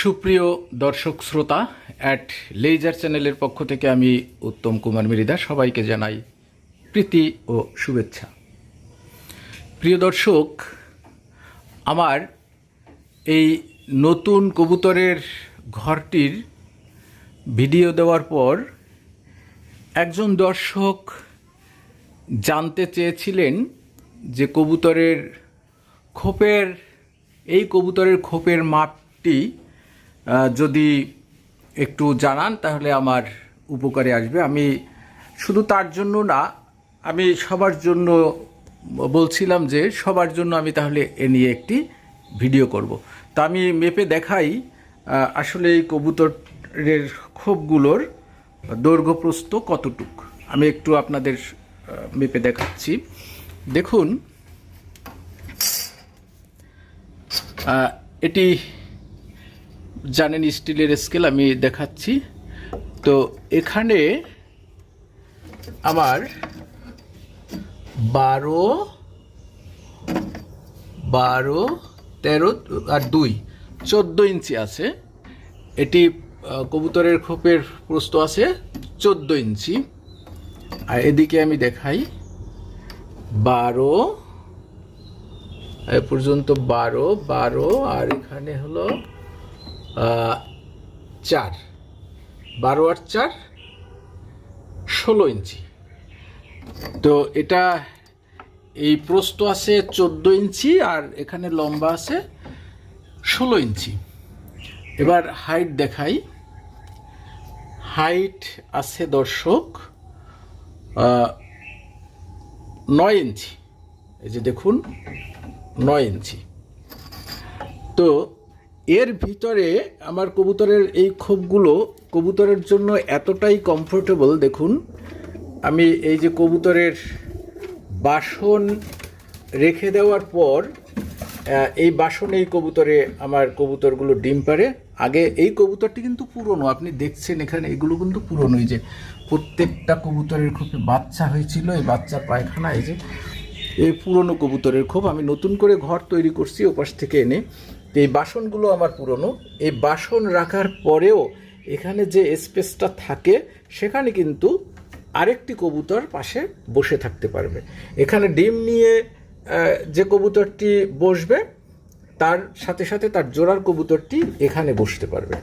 সুপ্রিয় দর্শক শ্রোতা অ্যাট লেজার চ্যানেলের পক্ষ থেকে আমি উত্তম কুমার মিরিদা সবাইকে জানাই প্রীতি ও শুভেচ্ছা। প্রিয় দর্শক, আমার এই নতুন কবুতরের ঘরটির ভিডিও দেওয়ার পর একজন দর্শক জানতে চেয়েছিলেন যে কবুতরের খোপের, এই কবুতরের খোপের মাপটি যদি একটু জানান, তাহলে আমার উপকারে আসবে। আমি শুধু তার জন্য না, আমি সবার জন্য বলছিলাম যে সবার জন্য আমি তাহলে এ নিয়ে একটি ভিডিও করব। তা আমি মেপে দেখাই আসলে এই কবুতরের ক্ষোভগুলোর দৈর্ঘ্যপ্রস্ত কতটুক? আমি একটু আপনাদের মেপে দেখাচ্ছি। দেখুন এটি জানেন স্টিলের স্কেল, আমি দেখাচ্ছি। তো এখানে আমার বারো বারো, তেরো আর দুই, চোদ্দ ইঞ্চি আছে। এটি কবুতরের খোপের প্রস্ত আছে চোদ্দ ইঞ্চি। আর এদিকে আমি দেখাই, বারো, এ পর্যন্ত বারো বারো, আর এখানে হলো চার। বারো আর চার, ষোলো ইঞ্চি। তো এটা এই প্রস্থ আছে চোদ্দ ইঞ্চি আর এখানে লম্বা আছে ষোলো ইঞ্চি। এবার হাইট দেখাই। হাইট আছে দর্শক নয় ইঞ্চি। এই যে দেখুন, নয় ইঞ্চি। তো এর ভিতরে আমার কবুতরের এই খোপগুলো কবুতরের জন্য এতটাই কমফোর্টেবল দেখুন। আমি এই যে কবুতরের বাসন রেখে দেওয়ার পর এই বাসনে এই কবুতরে আমার কবুতরগুলো ডিম পারে আগে এই কবুতরটি কিন্তু পুরনো, আপনি দেখছেন এখানে, এগুলো কিন্তু পুরনো। এই যে প্রত্যেকটা কবুতরের খোপে বাচ্চা হয়েছিল, এই বাচ্চার পায়খানা এই যে, এই পুরনো কবুতরের খোপ আমি নতুন করে ঘর তৈরি করছি, ওপাশ থেকে এনে। তো এই বাসনগুলো আমার পুরনো। এই বাসন রাখার পরেও এখানে যে স্পেসটা থাকে, সেখানে কিন্তু আরেকটি কবুতর পাশে বসে থাকতে পারবে। এখানে ডিম নিয়ে যে কবুতরটি বসবে, তার সাথে সাথে তার জোড়ার কবুতরটি এখানে বসতে পারবে।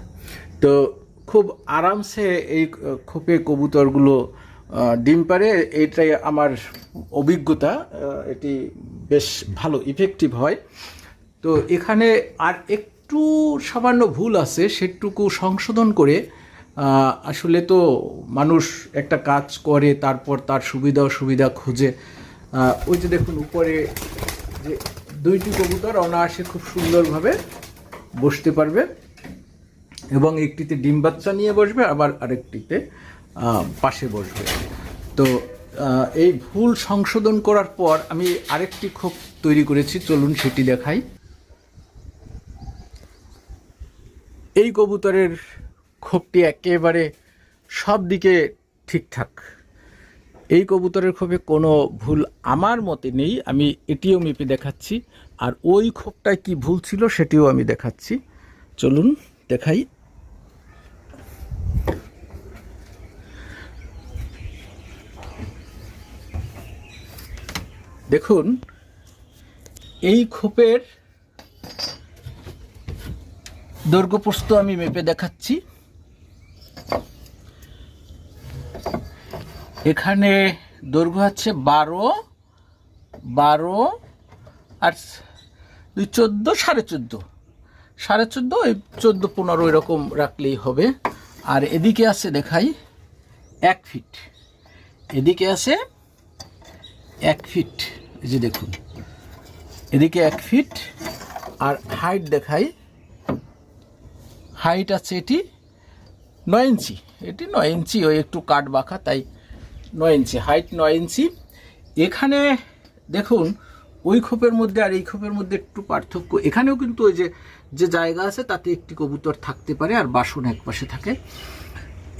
তো খুব আরামসে এই খোপে কবুতরগুলো ডিম পারে এইটাই আমার অভিজ্ঞতা এটি বেশ ভালো ইফেক্টিভ হয়। তো এখানে আর একটু সামান্য ভুল আছে, সেটুকু সংশোধন করে আসলে তো মানুষ একটা কাজ করে, তারপর তার সুবিধা অসুবিধা খুঁজে। ওই যে দেখুন, উপরে যে দুইটি কবুতর, অনায়াসে খুব সুন্দরভাবে বসতে পারবে এবং একটিতে ডিম বাচ্চা নিয়ে বসবে, আবার আরেকটিতে পাশে বসবে। তো এই ভুল সংশোধন করার পর আমি আরেকটি খোপ তৈরি করেছি, চলুন সেটি দেখাই। এই কবুতরের খোপটি একেবারে সব দিকে ঠিকঠাক। এই কবুতরের খোপে কোনো ভুল আমার মতে নেই, আমি এটিও মেপে দেখাচ্ছি। আর ওই খোপটায় কি ভুল ছিল সেটিও আমি দেখাচ্ছি। চলুন দেখাই। দেখুন, এই খোপের দৈর্ঘ্য প্রস্থ আমি মেপে দেখাচ্ছি। এখানে দৈর্ঘ্য আছে বারো বারো আর দুই চোদ্দ, সাড়ে চোদ্দ। সাড়ে চোদ্দ, ওই চোদ্দ, পনেরো এরকম রাখলেই হবে। আর এদিকে আছে, দেখাই, এক ফিট। এদিকে আছে, এক ফিট। এই যে দেখুন, এদিকে এক ফিট আর হাইট দেখাই হাইট আছে এটি নয় ইঞ্চি। এটি নয় ইঞ্চি, ওই একটু কাঠ বাঁকা, তাই নয় ইঞ্চি। হাইট নয় ইঞ্চি। এখানে দেখুন, ওই খোপের মধ্যে আর এই খোপের মধ্যে একটু পার্থক্য। এখানেও কিন্তু ওই যে যে জায়গা আছে, তাতে একটি কবুতর থাকতে পারে আর বাসন এক পাশে থাকে।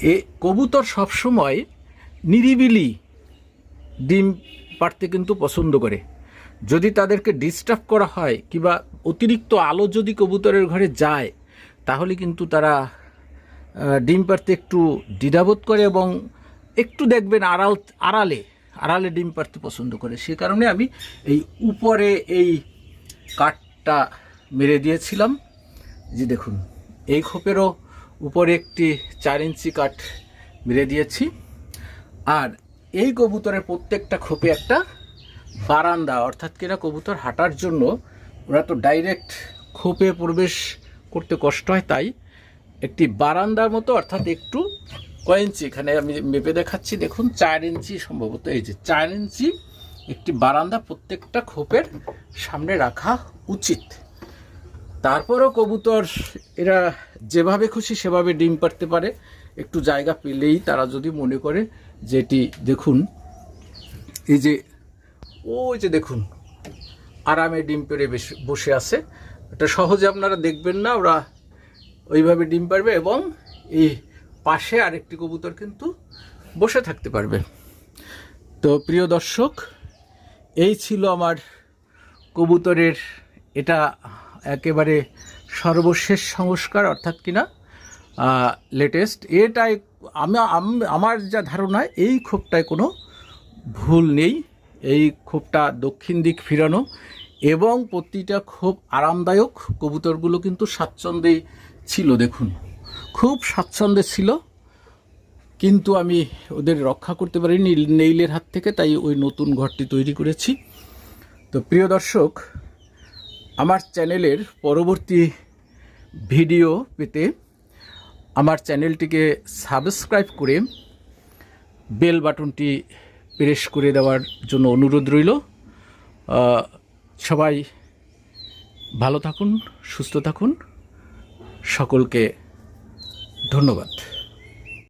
এ কবুতর সবসময় নিরিবিলি ডিম পাড়তে কিন্তু পছন্দ করে। যদি তাদেরকে ডিস্টার্ব করা হয়, কিংবা অতিরিক্ত আলো যদি কবুতরের ঘরে যায় তাহলে কিন্তু তারা ডিম পারতে একটু দ্বিধাবোধ করে এবং একটু দেখবেন আড়াল, আড়ালে আড়ালে ডিম পারতে পছন্দ করে। সে কারণে আমি এই উপরে এই কাঠটা মেরে দিয়েছিলাম। যে দেখুন, এই খোপেরও উপরে একটি চার ইঞ্চি কাঠ মেরে দিয়েছি। আর এই কবুতরের প্রত্যেকটা খোপে একটা বারান্দা, অর্থাৎ কিনা কবুতর হাঁটার জন্য ওরা তো ডাইরেক্ট খোপে প্রবেশ করতে কষ্ট হয়, তাই একটি বারান্দার মতো, অর্থাৎ একটু কয় ইঞ্চি? এখানে আমি মেপে দেখাচ্ছি, দেখুন, চার ইঞ্চি সম্ভবত। এই যে চার ইঞ্চি একটি বারান্দা প্রত্যেকটা খোপের সামনে রাখা উচিত। তারপরও কবুতর, এরা যেভাবে খুশি সেভাবে ডিম পারতে পারে। একটু জায়গা পেলেই তারা যদি মনে করে যেটি দেখুন, এই যে, ওই যে দেখুন, আরামে ডিম বেশ- বসে আছে। এটা সহজে আপনারা দেখবেন না, ওরা ওইভাবে ডিম পারবে এবং এই পাশে আরেকটি কবুতর কিন্তু বসে থাকতে পারবে। তো প্রিয় দর্শক, এই ছিল আমার কবুতরের এটা একেবারে সর্বশেষ সংস্কার, অর্থাৎ কিনা লেটেস্ট এটাই আমি আমার যা ধারণা, এই ক্ষোভটায় কোনো ভুল নেই। এই ক্ষোভটা দক্ষিণ দিক ফিরানো এবং প্রতিটা খুব আরামদায়ক কবুতরগুলো কিন্তু স্বাচ্ছন্দ্যে ছিল, দেখুন। খুব স্বাচ্ছন্দ্যে ছিল, কিন্তু আমি ওদের রক্ষা করতে পারিনি নেইলের হাত থেকে, তাই ওই নতুন ঘরটি তৈরি করেছি। তো প্রিয় দর্শক, আমার চ্যানেলের পরবর্তী ভিডিও পেতে আমার চ্যানেলটিকে সাবস্ক্রাইব করে বেল বাটনটি প্রেস করে দেওয়ার জন্য অনুরোধ রইল। সবাই ভালো থাকুন সুস্থ থাকুন। সকলকে ধন্যবাদ।